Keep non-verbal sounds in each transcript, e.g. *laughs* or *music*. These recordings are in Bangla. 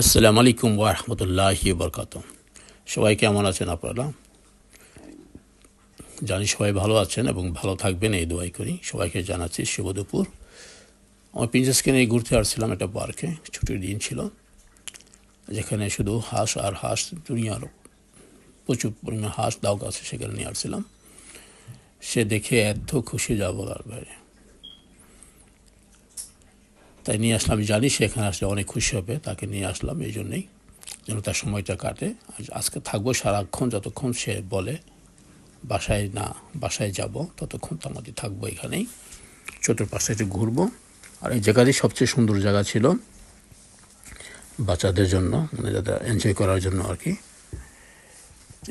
আসসালামু আলাইকুম ওরহমতুল্লাহি বরকাত সবাই কেমন আছেন আপনারা? জানি সবাই ভালো আছেন এবং ভালো থাকবেন, এই দোয়াই করি। সবাইকে জানাচ্ছি শুভ দুপুর। আমার প্রিন্সেসকে নিয়ে ঘুরতে আসছিলাম একটা পার্কে, ছুটির দিন ছিল, যেখানে শুধু হাঁস আর হাঁস, দুনিয়ার প্রচুর পরিমাণ হাঁস দাও আছে সেখানে নিয়ে আসছিলাম। সে দেখে এত খুশি যাব আর বাইরে। তাই নিয়ে আসলাম জানি সে এখানে আসলে অনেক খুশি হবে, তাকে নিয়ে আসলাম এই জন্যেই। যেন তার সময়টা কাটে। আজকে থাকব সারাক্ষণ, যতক্ষণ সে বলে, বাসায় না, বাসায় যাব, ততক্ষণ তো আমাদের থাকব এখানেই। চতুর্পাশে একটু ঘুরবো। আর এই জায়গাটি সবচেয়ে সুন্দর জায়গা ছিল বাচ্চাদের জন্য মানে যাদের এনজয় করার জন্য আর কি।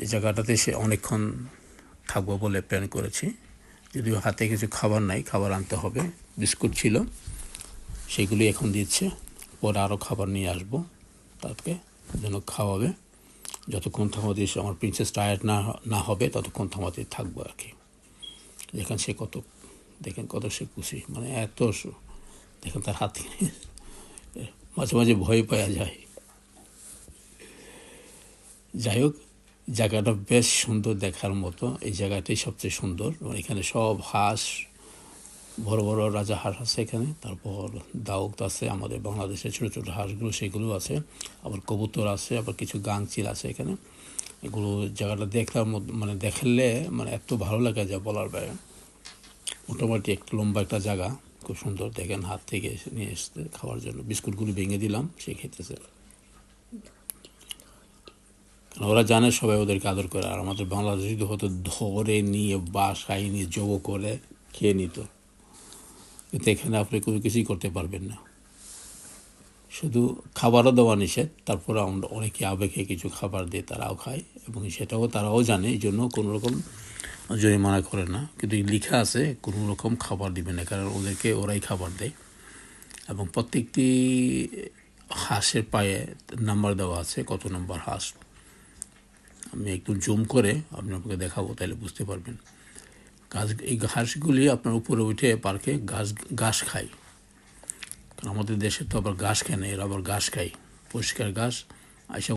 এই জায়গাটাতে সে অনেকক্ষণ থাকব বলে প্ল্যান করেছি। যদিও হাতে কিছু খাবার নাই, খাবার আনতে হবে। বিস্কুট ছিল। সেগুলি এখন দিচ্ছে। পরে আরও খাবার নিয়ে আসব। তাকে যেন খাওয়াবে। যতক্ষণ থামাতে আমার প্রিন্সেস টায়ার্ড না না হবে, ততক্ষণ থামাতে থাকব আর কি। দেখেন সে কত, দেখেন কত সে খুশি। মানে এত দেখেন তার হাত *laughs* মাঝে মাঝে ভয় পাওয়া যায়। যাই হোক, জায়গাটা বেশ সুন্দর দেখার মতো। এই জায়গাটাই সবচেয়ে সুন্দর। এখানে সব হাঁস বড় বড় রাজা হাঁস আছে এখানে, তারপর দাউক আছে, আমাদের বাংলাদেশের ছোটো ছোটো হাঁসগুলো, সেগুলো আছে, আবার কবুতর আছে, আবার কিছু গাংচিল আছে এখানে। এগুলো জায়গাটা দেখলাম মানে দেখলে মানে এত ভালো লাগে যা বলার বাইরে। মোটামুটি একটু লম্বা একটা জায়গা, খুব সুন্দর, দেখেন হাত থেকে নিয়ে এসতে খাওয়ার জন্য। বিস্কুটগুলো ভেঙে দিলাম, সে খেতেছে। ওরা জানে সবাই ওদেরকে আদর করে, আর আমাদের বাংলাদেশ যদি হতো ধরে নিয়ে, বাসায় নিয়ে যোগ করে খেয়ে নিত। কিন্তু এখানে আপনি কোনো কিছুই করতে পারবেন না। শুধু খাবারও দেওয়া নিষেধ, তারপরে আমরা অনেকে আবেগে কিছু খাবার দিয়ে তারাও খায় এবং সেটাও তারাও জানে এই জন্য কোনো রকম জরিমানা করে না। কিন্তু লেখা আছে, কোনো রকম খাবার দিবে না, কারণ ওদেরকে ওরাই খাবার দেয়। এবং প্রত্যেকটি হাঁসের পায়ে নাম্বার দেওয়া আছে, কত নম্বর হাঁস। আমি একটু জুম করে আপনি আপনাকে দেখাবো, তাহলে বুঝতে পারবেন। গাছ, এই ঘাসগুলি আপনার উপরে উঠে পার্কে ঘাস ঘাস খায়। কারণ আমাদের দেশে তো আবার ঘাস খায় না, এরা আবার ঘাস খায়। পরিষ্কার ঘাস আইসা